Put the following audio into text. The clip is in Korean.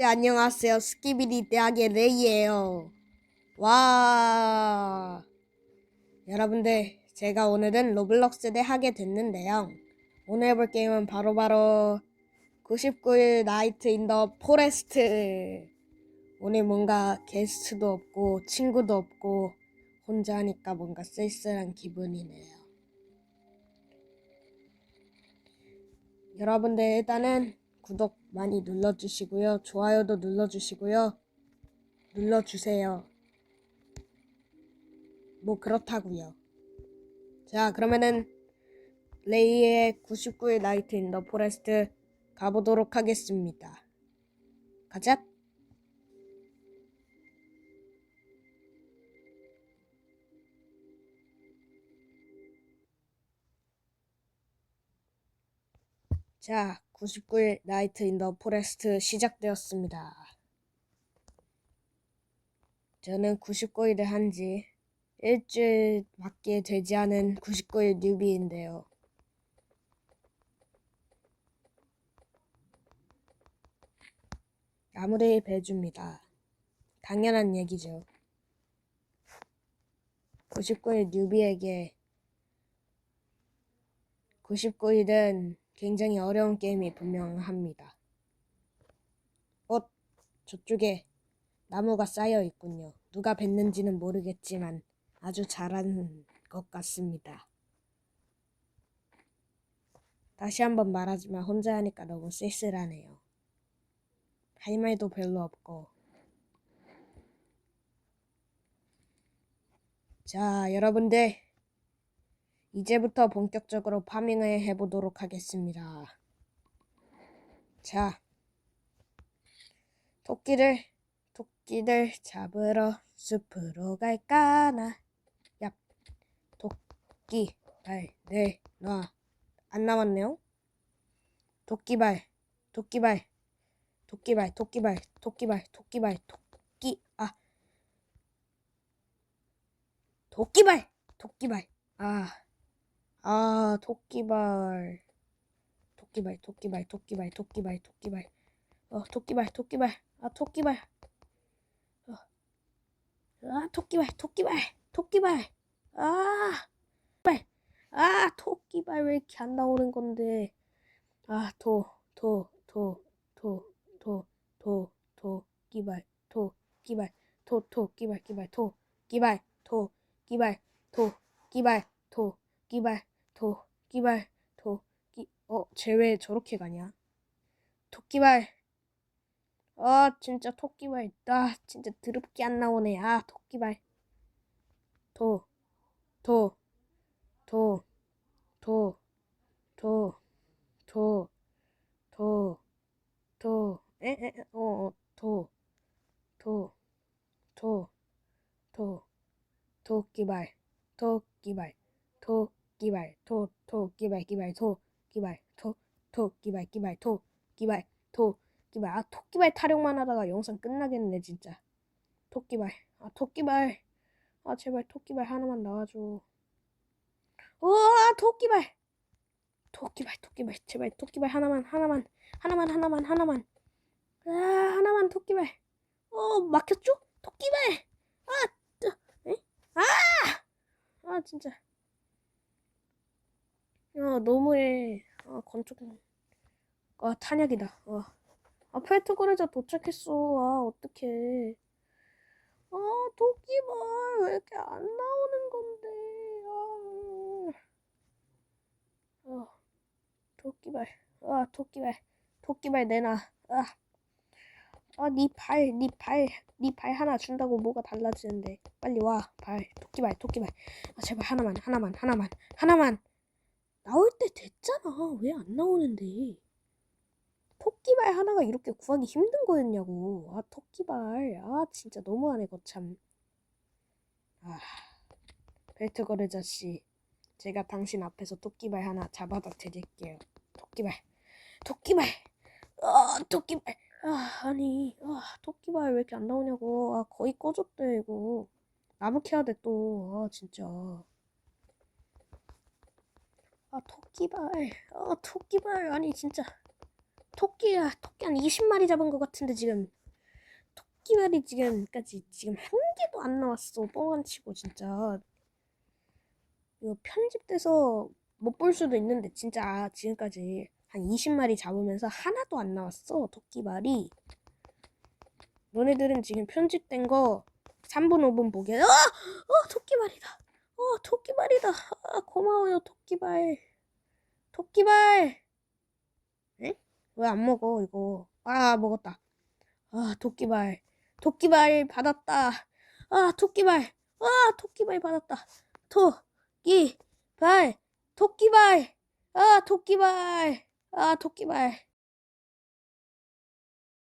네, 안녕하세요. 스키비디 대학의 레이예요. 와. 여러분들, 제가 오늘은 로블록스를 하게 됐는데요. 오늘 해볼 게임은 바로 바로 99일 나이트 인 더 포레스트. 오늘 뭔가 게스트도 없고 친구도 없고 혼자 하니까 뭔가 쓸쓸한 기분이네요. 여러분들 일단은 구독 많이 눌러주시고요. 좋아요도 눌러주시고요. 눌러주세요. 뭐 그렇다고요. 자 그러면은 레이의 99일 나이트 인 더 포레스트 가보도록 하겠습니다. 가자. 자, 99일 나이트 인 더 포레스트 시작되었습니다. 저는 99일을 한 지 일주일밖에 되지 않은 99일 뉴비인데요. 아무리 배줍니다. 당연한 얘기죠. 99일 뉴비에게 99일은 굉장히 어려운 게임이 분명합니다. 어, 저쪽에 나무가 쌓여 있군요. 누가 뱉는지는 모르겠지만 아주 잘하는 것 같습니다. 다시 한번 말하지만 혼자 하니까 너무 쓸쓸하네요. 할 말도 별로 없고. 자, 여러분들. 이제부터 본격적으로 파밍을 해보도록 하겠습니다. 자, 토끼를, 토끼를 잡으러 숲으로 갈까나. 야, 토끼, 발, 네, 놔. 안 남았네요? 토끼발, 토끼발, 토끼발, 토끼발, 토끼발, 토끼발, 토끼, 아. 토끼발, 토끼발, 아. 아, 토끼발. 토끼발, 토끼발, 토끼발, 토끼발, 토끼발. 어, 토끼발, 토끼발. 아, 토끼발. 어. 아, 토끼발, 토끼발, 토끼발. 아, 발. 아, 토끼발 왜 이렇게 안 나오는 건데. 아, 도, 도, 도, 도, 도, 도, 도, 끼발, 도, 도, 도, 끼발, 끼발, 도, 끼발, 도, 끼발, 도, 끼발, 도, 끼발, 도, 끼발, 도, 끼, 어, 쟤왜 저렇게 가냐? 토끼발. 아, 진짜 토끼발. 아, 진짜 드럽게 안 나오네. 아, 토끼발. 도, 도, 도, 도, 도, 도, 도, 도, 에, 에, 어, 어, 도, 도, 도, 도, 토끼발, 토끼발, 토 끼발, 도, 토끼발, 끼발, 토 끼발, 도, 토끼발, 끼발, 토 끼발, 토 끼발. 아, 토끼발 타령만 하다가 영상 끝나겠네, 진짜. 토끼발, 아, 토끼발. 아, 제발 토끼발 하나만 나와줘. 우와, 토끼발. 토끼발, 토끼발, 제발 토끼발 하나만, 하나만, 하나만, 하나만, 하나만. 아, 하나만 토끼발. 어, 막혔죠? 토끼발. 아, 뜨, 에? 아, 아, 진짜. 아, 너무해. 아, 건축. 아, 탄약이다. 어. 아, 페트거래자 도착했어. 아, 어떡해. 아, 토끼발 왜 이렇게 안 나오는 건데. 아. 어. 토끼발. 아, 토끼발. 토끼발 내놔. 아. 아, 니 발, 니 발, 니 발 하나 준다고 뭐가 달라지는데. 빨리 와, 발. 토끼발, 토끼발. 아, 제발 하나만, 하나만, 하나만, 하나만. 나올 때 됐잖아. 왜 안 나오는데? 토끼발 하나가 이렇게 구하기 힘든 거였냐고. 아, 토끼발. 아, 진짜 너무하네, 거 참. 아, 벨트 거래자 씨. 제가 당신 앞에서 토끼발 하나 잡아다 드릴게요. 토끼발. 토끼발. 아, 토끼발. 아, 아니. 아, 토끼발 왜 이렇게 안 나오냐고. 아, 거의 꺼졌대, 이거. 나무 캐야 돼, 또. 아, 진짜. 아, 토끼발. 아, 토끼발. 아니, 진짜. 토끼야, 토끼 한 20마리 잡은 것 같은데 지금 토끼말이 지금까지 지금 한 개도 안 나왔어. 뻥안 치고 진짜. 이거 편집돼서 못 볼 수도 있는데 진짜 아, 지금까지 한 20마리 잡으면서 하나도 안 나왔어. 토끼말이. 너네들은 지금 편집된 거 3분 5분 보게. 아! 어, 토끼말이다. 어, 토끼말이다. 아, 고마워요, 토끼발. 토끼발. 에? 왜안 먹어, 이거? 아, 먹었다. 아, 토끼발. 토끼발 받았다. 아, 토끼발. 아, 토끼발 받았다. 토끼발. 토끼발. 아, 토끼발. 아, 토끼발.